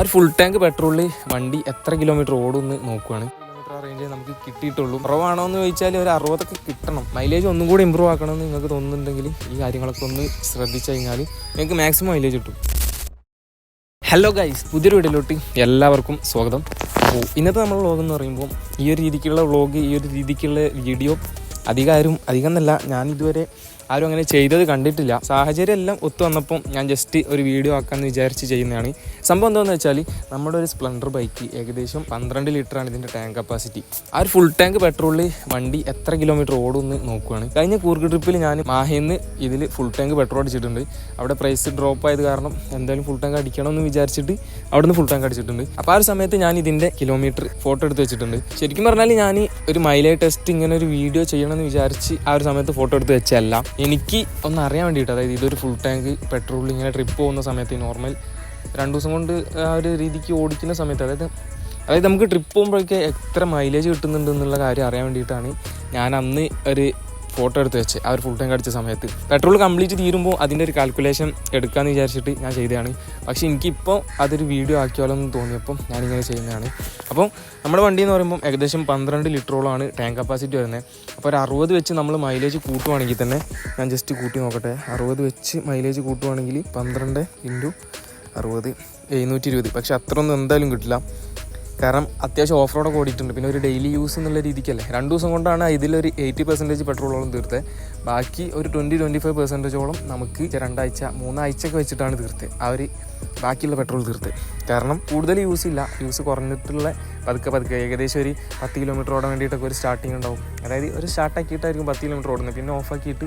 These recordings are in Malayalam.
ഒരു ഫുൾ ടാങ്ക് പെട്രോളിൽ വണ്ടി എത്ര കിലോമീറ്റർ ഓടുമെന്ന് നോക്കുവാണ്. കിലോമീറ്റർ ആ റേഞ്ചിൽ നമുക്ക് കിട്ടിയിട്ടുള്ളൂ. കുറവാണോ എന്ന് ചോദിച്ചാൽ ഒരു അറുപതൊക്കെ കിട്ടണം. മൈലേജ് ഒന്നും കൂടി ഇമ്പ്രൂവ് ആക്കണമെന്ന് നിങ്ങൾക്ക് തോന്നുന്നുണ്ടെങ്കിൽ ഈ കാര്യങ്ങളൊക്കെ ഒന്ന് ശ്രദ്ധിച്ചു കഴിഞ്ഞാൽ നിങ്ങൾക്ക് മാക്സിമം മൈലേജ് കിട്ടും. ഹലോ ഗൈസ് പുതിയൊരു വീഡിയോയിലോട്ട് എല്ലാവർക്കും സ്വാഗതം. അപ്പോൾ ഇന്നത്തെ നമ്മൾ വ്ളോഗ് എന്ന് പറയുമ്പോൾ ഈ ഒരു രീതിക്കുള്ള വ്ളോഗ് ഈ ഒരു രീതിക്കുള്ള വീഡിയോ അധികം ആരും അധികം എന്നല്ല ഞാൻ ഇതുവരെ ആരും അങ്ങനെ ചെയ്തത് കണ്ടിട്ടില്ല. സാഹചര്യം എല്ലാം ഒത്തു വന്നപ്പം ഞാൻ ജസ്റ്റ് ഒരു വീഡിയോ ആക്കാമെന്ന് വിചാരിച്ച് ചെയ്യുന്നതാണ്. സംഭവം എന്താണെന്ന് വെച്ചാൽ നമ്മുടെ ഒരു സ്പ്ലെൻഡർ ബൈക്ക് ഏകദേശം പന്ത്രണ്ട് ലിറ്ററാണ് ഇതിന്റെ ടാങ്ക് കപ്പാസിറ്റി ആ ഒരു ഫുൾ ടാങ്ക് പെട്രോളിൽ വണ്ടി എത്ര കിലോമീറ്റർ ഓടുമെന്ന് നോക്കുകയാണ് കഴിഞ്ഞ കൂർഗ് ട്രിപ്പിൽ ഞാൻ മാഹിന്ന് ഇതിൽ ഫുൾ ടാങ്ക് പെട്രോൾ അടിച്ചിട്ടുണ്ട്. അവിടെ പ്രൈസ് ഡ്രോപ്പ് ആയത് കാരണം എന്തായാലും ഫുൾ ടാങ്ക് അടിക്കണമെന്ന് വിചാരിച്ചിട്ട് അവിടെ നിന്ന് ഫുൾ ടാങ്ക് അടിച്ചിട്ടുണ്ട്. അപ്പോൾ ആ ഒരു സമയത്ത് ഞാൻ ഇതിന്റെ കിലോമീറ്റർ ഫോട്ടോ എടുത്ത് വെച്ചിട്ടുണ്ട്. ശരിക്കും പറഞ്ഞാൽ ഞാൻ ഒരു മൈലേജ് ടെസ്റ്റ് ഇങ്ങനെ ഒരു വീഡിയോ ചെയ്യണമെന്ന് വിചാരിച്ച് ആ ഒരു സമയത്ത് ഫോട്ടോ എടുത്ത് വെച്ചല്ല എനിക്ക് ഒന്ന് അറിയാൻ വേണ്ടിയിട്ട് അതായത് ഇതൊരു ഫുൾ ടാങ്ക് പെട്രോൾ ഇങ്ങനെ ട്രിപ്പ് പോകുന്ന സമയത്ത് നോർമൽ രണ്ട് ദിവസം കൊണ്ട് ആ ഒരു രീതിക്ക് ഓടിക്കുന്ന സമയത്ത് അതായത് അതായത് നമുക്ക് ട്രിപ്പ് പോകുമ്പോഴൊക്കെ എത്ര മൈലേജ് കിട്ടുന്നുണ്ട് എന്നുള്ള കാര്യം അറിയാൻ വേണ്ടിയിട്ടാണ് ഞാൻ അന്ന് ഒരു ഫോട്ടോ എടുത്ത് വെച്ച് ഒരു ഫുൾ ടാങ്ക് അടിച്ച സമയത്ത് പെട്രോൾ കംപ്ലീറ്റ് തീരുമ്പോൾ അതിന്റെ ഒരു കാൽക്കുലേഷൻ എടുക്കാമെന്ന് വിചാരിച്ചിട്ട് ഞാൻ ചെയ്തതാണ്. പക്ഷേ എനിക്കിപ്പോൾ അതൊരു വീഡിയോ ആക്കിയാലോ എന്ന് തോന്നിയപ്പം ഞാനിങ്ങനെ ചെയ്യുന്നതാണ്. അപ്പോൾ നമ്മുടെ വണ്ടി എന്ന് പറയുമ്പോൾ ഏകദേശം പന്ത്രണ്ട് ലിറ്ററോളമാണ് ടാങ്ക് കപ്പാസിറ്റി വരുന്നത്. അപ്പോൾ ഒരു അറുപത് വെച്ച് നമ്മൾ മൈലേജ് കൂട്ടുവാണെങ്കിൽ തന്നെ ഞാൻ ജസ്റ്റ് കൂട്ടി നോക്കട്ടെ. അറുപത് വെച്ച് മൈലേജ് കൂട്ടുവാണെങ്കിൽ പന്ത്രണ്ട് ഇന്റു അറുപത് എഴുന്നൂറ്റി ഇരുപത്. പക്ഷേ അത്രയൊന്നും എന്തായാലും കിട്ടില്ല. കാരണം അത്യാവശ്യം ഓഫ് റോഡൊക്കെ ഓടിയിട്ടുണ്ട് പിന്നെ ഒരു ഡെയിലി യൂസ് എന്നുള്ള രീതിക്കല്ലേ. രണ്ട് ദിവസം കൊണ്ടാണ് ഇതിലൊരു എയ്റ്റി പെർസെന്റേജ് പെട്രോളോളം തീർത്തത് ബാക്കി ഒരു ട്വന്റി ട്വന്റി ഫൈവ് പെർസെന്റേജോളം നമുക്ക് രണ്ടാഴ്ച മൂന്നാഴ്ചയൊക്കെ വെച്ചിട്ടാണ് തീർത്തത് ആ ഒരു ബാക്കിയുള്ള പെട്രോൾ തീർത്ത്. കാരണം കൂടുതൽ യൂസ് ഇല്ല. യൂസ് കുറഞ്ഞിട്ടുള്ള പതുക്കെ പതുക്കെ ഏകദേശം ഒരു പത്ത് കിലോമീറ്റർ ഓടാൻ വേണ്ടിയിട്ടൊക്കെ ഒരു സ്റ്റാർട്ടിങ് ഉണ്ടാവും. അതായത് ഒരു സ്റ്റാർട്ടാക്കിയിട്ടായിരിക്കും പത്ത് കിലോമീറ്റർ ഓടുന്നത്. പിന്നെ ഓഫാക്കിയിട്ട്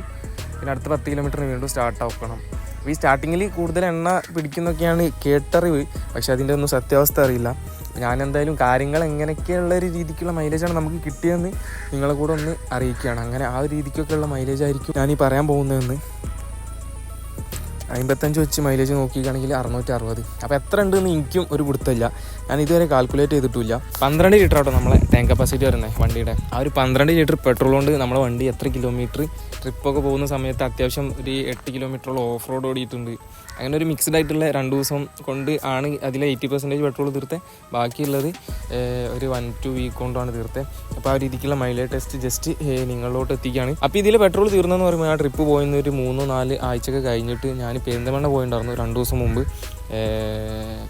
പിന്നെ അടുത്ത പത്ത് കിലോമീറ്ററിന് വീണ്ടും സ്റ്റാർട്ട് ആക്കണം. ഈ സ്റ്റാർട്ടിങ്ങിൽ കൂടുതൽ എണ്ണ പിടിക്കുന്നൊക്കെയാണ് കേട്ടറിവ്. പക്ഷേ അതിന്റെ ഒന്നും സത്യാവസ്ഥ അറിയില്ല. ഞാൻ എന്തായാലും കാര്യങ്ങൾ എങ്ങനെയൊക്കെയുള്ള ഒരു രീതിക്കുള്ള മൈലേജാണ് നമുക്ക് കിട്ടിയതെന്ന് നിങ്ങളെ കൂടെ ഒന്ന് അറിയിക്കുകയാണ്. അങ്ങനെ ആ ഒരു രീതിക്കൊക്കെയുള്ള മൈലേജ് ആയിരിക്കും ഞാൻ ഈ പറയാൻ പോകുന്നതെന്ന്. അമ്പത്തഞ്ച് വെച്ച് മൈലേജ് നോക്കിയാണെങ്കിൽ അറുന്നൂറ്റി അറുപത് അപ്പോൾ എത്ര ഉണ്ടെന്ന് എനിക്കും ഒരു പിടുത്തമില്ല. ഞാൻ ഇതുവരെ കാൽക്കുലേറ്റ് ചെയ്തിട്ടില്ല പന്ത്രണ്ട് ലിറ്റർ ആട്ടോ നമ്മളെ ടാങ്ക് കപ്പാസിറ്റി വരുന്നത് വണ്ടിയുടെ. ആ ഒരു പന്ത്രണ്ട് ലിറ്റർ പെട്രോൾ കൊണ്ട് നമ്മളെ വണ്ടി എത്ര കിലോമീറ്റർ ട്രിപ്പൊക്കെ പോകുന്ന സമയത്ത് അത്യാവശ്യം ഒരു എട്ട് കിലോമീറ്ററോളം ഓഫ് റോഡ് ഓടിയിട്ടുണ്ട്. അങ്ങനെ ഒരു മിക്സ്ഡ് ആയിട്ടുള്ള രണ്ട് ദിവസം കൊണ്ട് ആണ് അതിൽ എയ്റ്റി പെർസെന്റേജ് പെട്രോൾ തീർത്തെ. ബാക്കിയുള്ളത് ഒരു വൺ ടു വീക്ക് കൊണ്ടാണ് തീർത്തെ. അപ്പോൾ ആ രീതിക്കുള്ള മൈലേജ് ടെസ്റ്റ് ജസ്റ്റ് നിങ്ങളിലോട്ട് എത്തിക്കുകയാണ്. അപ്പോൾ ഇതിൽ പെട്രോൾ തീർന്നെന്ന് പറയുമ്പോൾ ആ ട്രിപ്പ് പോയിരുന്ന ഒരു മൂന്നോ നാല് ആഴ്ചയൊക്കെ കഴിഞ്ഞിട്ട് ഞാൻ പെരിന്തമണ്ണ പോയിട്ടുണ്ടായിരുന്നു. രണ്ട് ദിവസം മുമ്പ്.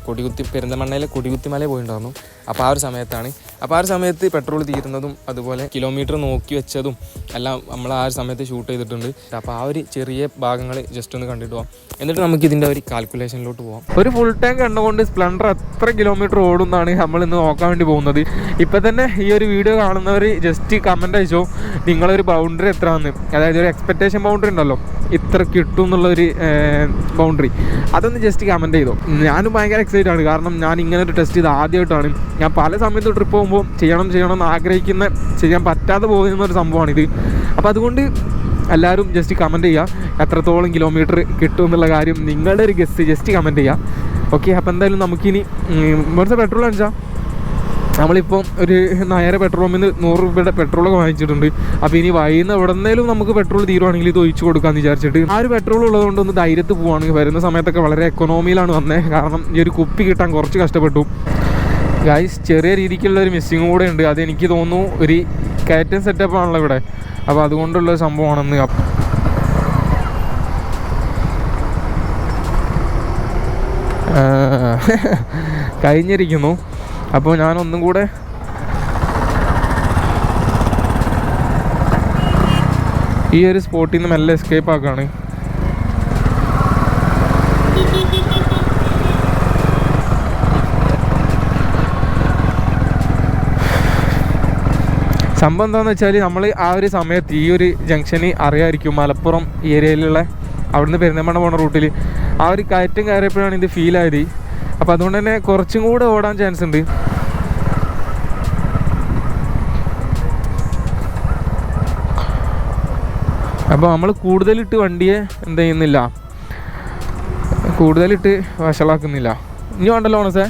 കൊടികുത്തി പെരിന്തമണ്ണയിലെ കൊടികുത്തിമല പോയിട്ടുണ്ടായിരുന്നു. അപ്പോൾ ആ ഒരു സമയത്താണ്. അപ്പോൾ ആ ഒരു സമയത്ത് പെട്രോൾ തീരുന്നതും അതുപോലെ കിലോമീറ്റർ നോക്കി വെച്ചതും എല്ലാം നമ്മൾ ആ ഒരു സമയത്ത് ഷൂട്ട് ചെയ്തിട്ടുണ്ട്. അപ്പോൾ ആ ഒരു ചെറിയ ഭാഗങ്ങൾ ജസ്റ്റ് ഒന്ന് കണ്ടിട്ട് പോവാം. എന്നിട്ട് നമുക്ക് ഇതിന്റെ ഒരു കാൽക്കുലേഷനിലോട്ട് പോവാം. ഒരു ഫുൾ ടാങ്ക് കണ്ടുകൊണ്ട് സ്പ്ലണ്ടർ എത്ര കിലോമീറ്റർ ഓടുന്നാണ് നമ്മൾ ഇന്ന് നോക്കാൻ വേണ്ടി പോകുന്നത്. ഇപ്പം തന്നെ ഈ ഒരു വീഡിയോ കാണുന്നവർ ജസ്റ്റ് കമന്റ് അയച്ചോ നിങ്ങളൊരു ബൗണ്ടറി എത്ര വന്ന് അതായത് ഒരു എക്സ്പെക്റ്റേഷൻ ബൗണ്ടറി ഉണ്ടല്ലോ. ഇത്ര കിട്ടും എന്നുള്ളൊരു ബൗണ്ടറി അതൊന്ന് ജസ്റ്റ് കമന്റ് ചെയ്തോ. ഞാനും ഭയങ്കര എക്സൈറ്റഡ് ആണ്. കാരണം ഞാൻ ഇങ്ങനെ ഒരു ടെസ്റ്റ് ചെയ്ത് ആദ്യമായിട്ടാണ്. ഞാൻ പല സമയത്ത് ട്രിപ്പ് പോകുമ്പോൾ ചെയ്യണം ചെയ്യണം എന്ന് ആഗ്രഹിക്കുന്ന ചെയ്യാൻ പറ്റാതെ പോകുന്ന ഒരു സംഭവമാണിത്. അപ്പോൾ അതുകൊണ്ട് എല്ലാവരും ജസ്റ്റ് കമന്റ് ചെയ്യുക. എത്രത്തോളം കിലോമീറ്റർ കിട്ടും എന്നുള്ള കാര്യം നിങ്ങളുടെ ഒരു ഗസ്റ്റ് ജസ്റ്റ് കമന്റ് ചെയ്യുക. ഓക്കെ അപ്പോൾ എന്തായാലും നമുക്കിനി കുറച്ച് പെട്രോൾ അടിച്ചാൽ നമ്മളിപ്പം ഒരു നായര പെട്രോൾ പമ്പിൽ നിന്ന് നൂറ് രൂപയുടെ പെട്രോളൊക്കെ വാങ്ങിച്ചിട്ടുണ്ട്. അപ്പോൾ ഇനി വൈകുന്ന എവിടെന്നേലും നമുക്ക് പെട്രോൾ തീരുവാണെങ്കിൽ ഇത് ഒഴിച്ചു കൊടുക്കാമെന്ന് വിചാരിച്ചിട്ട് ആ ഒരു പെട്രോൾ ഉള്ളതുകൊണ്ട് ഒന്ന് ധൈര്യത്ത് പോവുകയാണെങ്കിൽ വരുന്ന സമയത്തൊക്കെ വളരെ എക്കണോമിയിലാണ് വന്നത് കാരണം ഈ ഒരു കുപ്പി കിട്ടാൻ കുറച്ച് കഷ്ടപ്പെട്ടു. ഗൈസ് ചെറിയ രീതിക്കുള്ള ഒരു മിസ്സിങ് കൂടെ ഉണ്ട്. അത് എനിക്ക് തോന്നുന്നു ഒരു കയറ്റൻ സെറ്റപ്പ് ആണല്ലോ ഇവിടെ. അപ്പോൾ അതുകൊണ്ടുള്ള സംഭവമാണെന്ന്. കഴിഞ്ഞിരിക്കുന്നു. അപ്പോൾ ഞാനൊന്നും കൂടെ ഈ ഒരു സ്പോട്ടിൽ നിന്ന് മെല്ലെ എസ്കേപ്പ് ആക്കാണ്. സംഭവം എന്താണെന്ന് വെച്ചാൽ നമ്മൾ ആ ഒരു സമയത്ത് ഈ ഒരു ജംഗ്ഷന് അറിയാമായിരിക്കും മലപ്പുറം ഏരിയയിലുള്ള അവിടുന്ന് പെരുന്തമണ്ണ പോണ റൂട്ടിൽ ആ ഒരു കയറ്റം കയറിയപ്പോഴാണ് ഇത് ഫീൽ ആയത്. അപ്പോൾ അതുകൊണ്ട് തന്നെ കുറച്ചും കൂടെ ഓടാൻ ചാൻസ് ഉണ്ട്. അപ്പോൾ നമ്മൾ കൂടുതലിട്ട് വണ്ടിയെ എന്ത് ചെയ്യുന്നില്ല. കൂടുതലിട്ട് വഷളാക്കുന്നില്ല. ഇനി വേണ്ടല്ലോ ഓണസേ?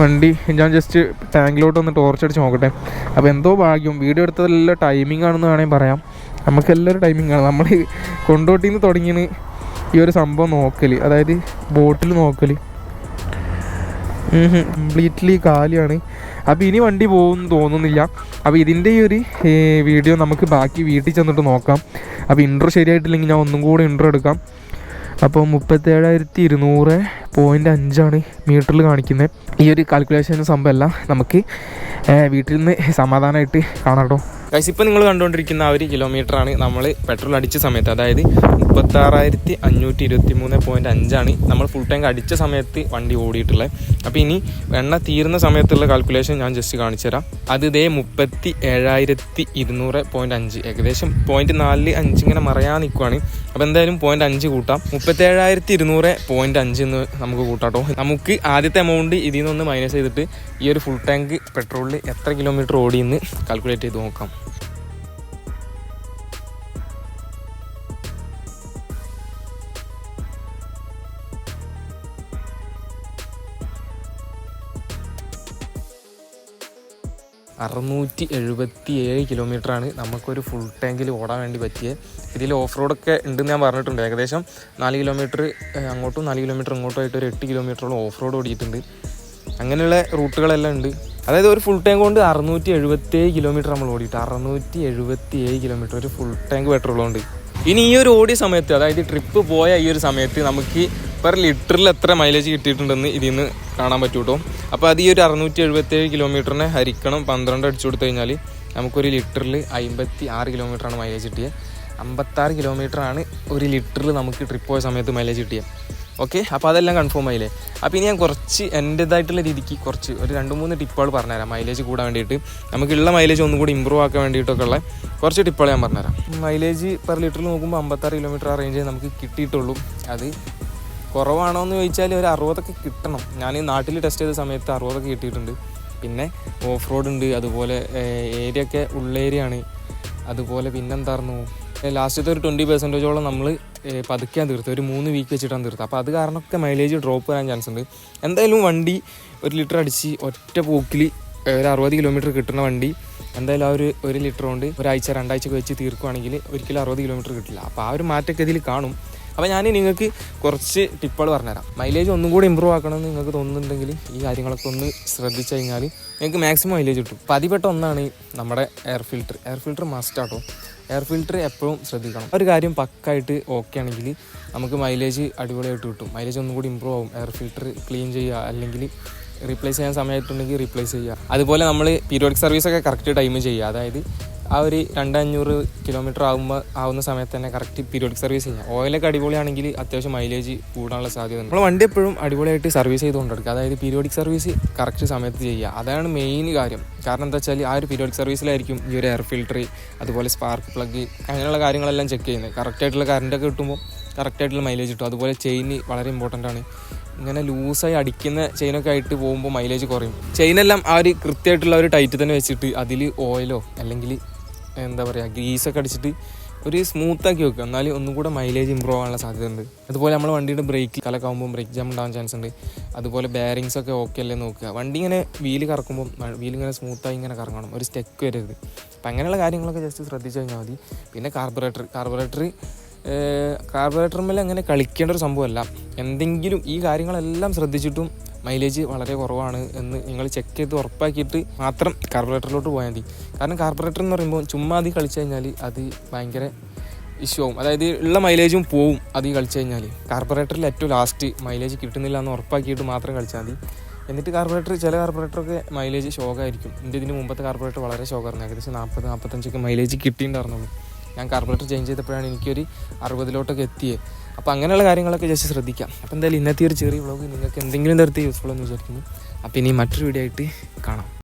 വണ്ടി ഞാൻ ജസ്റ്റ് ടാങ്കിലോട്ട് ഒന്ന് ടോർച്ച് അടിച്ച് നോക്കട്ടെ. അപ്പോൾ എന്തോ ഭാഗ്യം. വീഡിയോ എടുത്തതെല്ലാം ടൈമിംഗ് ആണെന്ന് വേണമെങ്കിൽ പറയാം. നമുക്കെല്ലാവരും ടൈമിംഗ് ആണ്. നമ്മൾ കൊണ്ടോട്ടിന്ന് നിന്ന് തുടങ്ങിയാണ് ഈ ഒരു സംഭവം നോക്കൽ അതായത് ബോട്ടിൽ നോക്കൽ കംപ്ലീറ്റ്ലി കാലിയാണ്. അപ്പോൾ ഇനി വണ്ടി പോകുമെന്ന് തോന്നുന്നില്ല. അപ്പോൾ ഇതിന്റെ ഈ ഒരു വീഡിയോ നമുക്ക് ബാക്കി വീട്ടിൽ ചെന്നിട്ട് നോക്കാം. അപ്പോൾ ഇൻട്രോ ശരിയായിട്ടില്ലെങ്കിൽ ഞാൻ ഒന്നും കൂടെ ഇൻട്രോ എടുക്കാം. അപ്പോൾ മുപ്പത്തേഴായിരത്തി ഇരുന്നൂറ് പോയിന്റ് അഞ്ചാണ് മീറ്ററിൽ കാണിക്കുന്നത് ഈ ഒരു കാൽക്കുലേഷൻ സംഭവമല്ല. നമുക്ക് വീട്ടിൽ നിന്ന് സമാധാനമായിട്ട് കാണാം കേട്ടോ. ഗൈസ് ഇപ്പോൾ നിങ്ങൾ കണ്ടുകൊണ്ടിരിക്കുന്ന ആ ഒരു കിലോമീറ്ററാണ് നമ്മൾ പെട്രോൾ അടിച്ച സമയത്ത്. അതായത് മുപ്പത്താറായിരത്തി അഞ്ഞൂറ്റി ഇരുപത്തി മൂന്ന് പോയിന്റ് അഞ്ചാണ് നമ്മൾ ഫുൾ ടാങ്ക് അടിച്ച സമയത്ത് വണ്ടി ഓടിയിട്ടുള്ളത് അപ്പോൾ ഇനി എണ്ണ തീരുന്ന സമയത്തുള്ള കാൽക്കുലേഷൻ ഞാൻ ജസ്റ്റ് കാണിച്ചു തരാം അത് ഇതേ മുപ്പത്തി ഏഴായിരത്തി ഇരുന്നൂറ് പോയിന്റ് അഞ്ച് ഏകദേശം പോയിന്റ് നാല് അഞ്ച് ഇങ്ങനെ മറയാൻ നിൽക്കുവാണ് അപ്പോൾ എന്തായാലും പോയിന്റ് അഞ്ച് കൂട്ടാം. മുപ്പത്തി ഏഴായിരത്തി ഇരുന്നൂറ് പോയിന്റ് അഞ്ച് എന്ന് നമുക്ക് കൂട്ടാട്ടോ. നമുക്ക് ആദ്യത്തെ എമൗണ്ട് ഇതിൽ നിന്നൊന്ന് മൈനസ് ചെയ്തിട്ട് ഈ ഒരു ഫുൾ ടാങ്ക് പെട്രോളിൽ എത്ര കിലോമീറ്റർ ഓടിയെന്ന് കാൽക്കുലേറ്റ് ചെയ്ത് നോക്കാം. അറുന്നൂറ്റി എഴുപത്തി ഏഴ് കിലോമീറ്ററാണ് നമുക്കൊരു ഫുൾ ടാങ്കിൽ ഓടാൻ വേണ്ടി പറ്റിയത് ഇതിൽ ഓഫ് റോഡൊക്കെ ഉണ്ടെന്ന് ഞാൻ പറഞ്ഞിട്ടുണ്ട്. ഏകദേശം നാല് കിലോമീറ്റർ അങ്ങോട്ടും നാല് കിലോമീറ്റർ ഇങ്ങോട്ടും ആയിട്ട് ഒരു എട്ട് കിലോമീറ്ററോളം ഓഫ് റോഡ് ഓടിയിട്ടുണ്ട്. അങ്ങനെയുള്ള റൂട്ടുകളെല്ലാം ഉണ്ട് അതായത് ഒരു ഫുൾ ടാങ്ക് കൊണ്ട് അറുന്നൂറ്റി എഴുപത്തി ഏഴ് കിലോമീറ്റർ നമ്മൾ ഓടിയിട്ട് അറുന്നൂറ്റി എഴുപത്തി ഏഴ് കിലോമീറ്റർ ഒരു ഫുൾ ടാങ്ക് പെട്രോൾ കൊണ്ട് ഇനി ഈ ഒരു ഓടിയ സമയത്ത് അതായത് ട്രിപ്പ് പോയ ഈ ഒരു സമയത്ത് നമുക്ക് പെർ ലിറ്ററിൽ എത്ര മൈലേജ് കിട്ടിയിട്ടുണ്ടെന്ന് ഇതിൽ നിന്ന് കാണാൻ പറ്റൂ കേട്ടോ അപ്പോൾ അത് ഈ ഒരു അറുന്നൂറ്റി എഴുപത്തി ഏഴ് കിലോമീറ്ററിനെ ഹരിക്കണം പന്ത്രണ്ട് അടിച്ചു കൊടുത്തു കഴിഞ്ഞാൽ നമുക്കൊരു ലിറ്ററിൽ അമ്പത്തി ആറ് കിലോമീറ്ററാണ് മൈലേജ് കിട്ടിയത് അമ്പത്താറ് കിലോമീറ്ററാണ് ഒരു ലിറ്ററിൽ നമുക്ക് ട്രിപ്പ് പോയ സമയത്ത് മൈലേജ് കിട്ടിയത് ഓക്കെ അപ്പോൾ അതെല്ലാം കൺഫേം ആയില്ലേ? അപ്പോൾ ഇനി ഞാൻ കുറച്ച് എന്റെതായിട്ടുള്ള രീതിക്ക് കുറച്ച് ഒരു രണ്ട് മൂന്ന് ടിപ്പുകൾ പറഞ്ഞുതരാം. മൈലേജ് കൂടാൻ വേണ്ടിയിട്ട്. നമുക്കുള്ള മൈലേജ് ഒന്നും കൂടി ഇമ്പ്രൂവ് ആക്കാൻ വേണ്ടിയിട്ടൊക്കെ ഉള്ള കുറച്ച് ടിപ്പുകൾ ഞാൻ പറഞ്ഞുതരാം. മൈലേജ് പെർ ലിറ്ററിൽ നോക്കുമ്പോൾ അമ്പത്താറ് കിലോമീറ്റർ ആ റേഞ്ച് നമുക്ക് കിട്ടിയിട്ടുള്ളൂ. അത് കുറവാണോ എന്ന് ചോദിച്ചാൽ ഒരു അറുപതൊക്കെ കിട്ടണം. ഞാൻ ഈ നാട്ടിൽ ടെസ്റ്റ് ചെയ്ത സമയത്ത് അറുപതൊക്കെ കിട്ടിയിട്ടുണ്ട്. പിന്നെ ഓഫ് റോഡ് ഉണ്ട് അതുപോലെ ഏരിയ ഒക്കെ ഉള്ളേരിയാണ് അതുപോലെ പിന്നെന്തായിരുന്നു ലാസ്റ്റത്തെ ഒരു ട്വന്റി പെർസെന്റേജോളം നമ്മൾ പതുക്കാൻ തീർത്ത് ഒരു മൂന്ന് വീക്ക് വെച്ചിട്ടാണ് തീർത്ത് അപ്പോൾ അത് കാരണമൊക്കെ മൈലേജ് ഡ്രോപ്പ് വരാൻ ചാൻസ് ഉണ്ട്. എന്തായാലും വണ്ടി ഒരു ലിറ്റർ അടിച്ച് ഒറ്റ പോക്കിൽ ഒരു അറുപത് കിലോമീറ്റർ കിട്ടുന്ന വണ്ടി എന്തായാലും ആ ഒരു ഒരു ലിറ്റർ കൊണ്ട് ഒരാഴ്ച രണ്ടാഴ്ച വെച്ച് തീർക്കുകയാണെങ്കിൽ ഒരിക്കലും അറുപത് കിലോമീറ്റർ കിട്ടില്ല. അപ്പോൾ ആ ഒരു മാറ്റമൊക്കെ ഇതിൽ കാണും. അപ്പോൾ ഞാൻ നിങ്ങൾക്ക് കുറച്ച് ടിപ്പുകൾ പറഞ്ഞുതരാം. മൈലേജ് ഒന്നും കൂടി ഇമ്പ്രൂവ് ആക്കണമെന്ന് നിങ്ങൾക്ക് തോന്നുന്നുണ്ടെങ്കിൽ ഈ കാര്യങ്ങളൊക്കെ ഒന്ന് ശ്രദ്ധിച്ചു കഴിഞ്ഞാൽ നിങ്ങൾക്ക് മാക്സിമം മൈലേജ് കിട്ടും. പതിപ്പെട്ട ഒന്നാണ് നമ്മുടെ air filter air filter must ആട്ടോ എയർ ഫിൽറ്റർ എപ്പോഴും ശ്രദ്ധിക്കണം. ഒരു കാര്യം പക്കായിട്ട് ഓക്കെ ആണെങ്കിൽ നമുക്ക് മൈലേജ് അടിപൊളിയായിട്ട് കിട്ടും. മൈലേജ് ഒന്നും കൂടി ഇമ്പ്രൂവ് ആവും. എയർ ഫിൽറ്റർ ക്ലീൻ ചെയ്യുക. അല്ലെങ്കിൽ റീപ്ലേസ് ചെയ്യാൻ സമയമായിട്ടുണ്ടെങ്കിൽ റീപ്ലേസ് ചെയ്യുക. അതുപോലെ നമ്മൾ പീരിയോഡിക് സർവീസൊക്കെ കറക്റ്റ് ടൈം ചെയ്യുക. അതായത് ആ ഒരു രണ്ടഞ്ഞൂറ് കിലോമീറ്റർ ആകുമ്പോൾ ആവുന്ന സമയത്ത് തന്നെ കറക്റ്റ് പീരിയോഡിക് സർവീസ് ചെയ്യാം. ഓയിലൊക്കെ അടിപൊളിയാണെങ്കിൽ അത്യാവശ്യം മൈലേജ് കൂടാനുള്ള സാധ്യത നമ്മൾ വണ്ടി എപ്പോഴും അടിപൊളിയായിട്ട് സർവീസ് ചെയ്തുകൊണ്ടെടുക്കുക അതായത് പീരിയോഡിക് സർവീസ് കറക്റ്റ് സമയത്ത് ചെയ്യുക. അതാണ് മെയിൻ കാര്യം. കാരണം എന്താ വെച്ചാൽ ആ ഒരു പീരിയോഡിക് സർവീസിലായിരിക്കും ഈ ഒരു എയർ ഫിൽട്ടർ അതുപോലെ സ്പാർക്ക് പ്ലഗ് അങ്ങനെയുള്ള കാര്യങ്ങളെല്ലാം ചെക്ക് ചെയ്യുന്നത്. കറക്റ്റായിട്ടുള്ള കറണ്ടൊക്കെ കിട്ടുമ്പോൾ കറക്റ്റായിട്ടുള്ള മൈലേജ് കിട്ടും. അതുപോലെ ചെയിൻ വളരെ ഇമ്പോർട്ടന്റ് ആണ്. ഇങ്ങനെ ലൂസായി അടിക്കുന്ന ചെയിനൊക്കെ ആയിട്ട് പോകുമ്പോൾ മൈലേജ് കുറയും. ചെയിനെല്ലാം ആ ഒരു കൃത്യമായിട്ടുള്ള ഒരു ടൈറ്റ് തന്നെ വെച്ചിട്ട് അതിൽ ഓയിലോ അല്ലെങ്കിൽ എന്താ പറയുക ഗ്രീസൊക്കെ അടിച്ചിട്ട് ഒരു സ്മൂത്താക്കി വെക്കുക. എന്നാൽ ഒന്നും കൂടെ മൈലേജ് ഇമ്പ്രൂവ് ആവാനുള്ള സാധ്യത ഉണ്ട് അതുപോലെ നമ്മൾ വണ്ടിയുടെ ബ്രേക്ക് കലക്കാവുമ്പോൾ ബ്രേക്ക് ജാം ഉണ്ടാവാൻ ചാൻസ് ഉണ്ട്. അതുപോലെ ബാരിങ്സ് ഒക്കെ ഓക്കെ അല്ലേ നോക്കുക. വണ്ടി ഇങ്ങനെ വീൽ കറക്കുമ്പോൾ വീൽ ഇങ്ങനെ സ്മൂത്തായി ഇങ്ങനെ കറങ്ങണം. ഒരു സ്റ്റെക്ക് വരരുത്. അപ്പം അങ്ങനെയുള്ള കാര്യങ്ങളൊക്കെ ജസ്റ്റ് ശ്രദ്ധിച്ചു കഴിഞ്ഞാൽ മതി. പിന്നെ കാർബറേറ്റർ കാർബറേറ്റർ കാർബറേറ്ററിന്മേൽ അങ്ങനെ കളിക്കേണ്ട ഒരു സംഭവമല്ല എന്തെങ്കിലും ഈ കാര്യങ്ങളെല്ലാം ശ്രദ്ധിച്ചിട്ടും മൈലേജ് വളരെ കുറവാണ് എന്ന് നിങ്ങൾ ചെക്ക് ചെയ്ത് ഉറപ്പാക്കിയിട്ട് മാത്രം കാർബറേറ്ററിലോട്ട് പോയാൽ മതി. കാരണം കാർബറേറ്റർ എന്ന് പറയുമ്പോൾ ചുമ്മാ അത് കളിച്ചു കഴിഞ്ഞാൽ അത് ഭയങ്കര ഇഷ്യൂ ആവും. അതായത് ഉള്ള മൈലേജും പോവും അത് കളിച്ചു കഴിഞ്ഞാൽ കാർബറേറ്ററിൽ ഏറ്റവും ലാസ്റ്റ് മൈലേജ് കിട്ടുന്നില്ല എന്ന് ഉറപ്പാക്കിയിട്ട് മാത്രം കളിച്ചാൽ മതി. എന്നിട്ട് കാർബറേറ്റർ ചില കാർബറേറ്ററൊക്കെ മൈലേജ് ഷോക്കായിരിക്കും എന്റെ ഇതിന് മുമ്പത്തെ കാർബറേറ്റർ വളരെ ഷോക്കായിരുന്നു ഏകദേശം നാൽപ്പത് നാൽപ്പത്തഞ്ചൊക്കെ മൈലേജ് കിട്ടിയിട്ടുണ്ടായിരുന്നുള്ളൂ. ഞാൻ കാർബറേറ്റർ ചേഞ്ച് ചെയ്തപ്പോഴാണ് എനിക്കൊരു അറുപതിലോട്ടൊക്കെ എത്തിയത് അപ്പോൾ അങ്ങനെയുള്ള കാര്യങ്ങളൊക്കെ ജസ്റ്റ് ശ്രദ്ധിക്കാം. അപ്പോൾ എന്തായാലും ഇന്നത്തെ ഒരു ചെറിയ വ്ളോഗ് നിങ്ങൾക്ക് എന്തെങ്കിലും തരത്തിൽ യൂസ്ഫുൾ എന്ന് വിചാരിക്കുന്നു. അപ്പോൾ ഇനി മറ്റൊരു വീഡിയോ ആയിട്ട് കാണാം.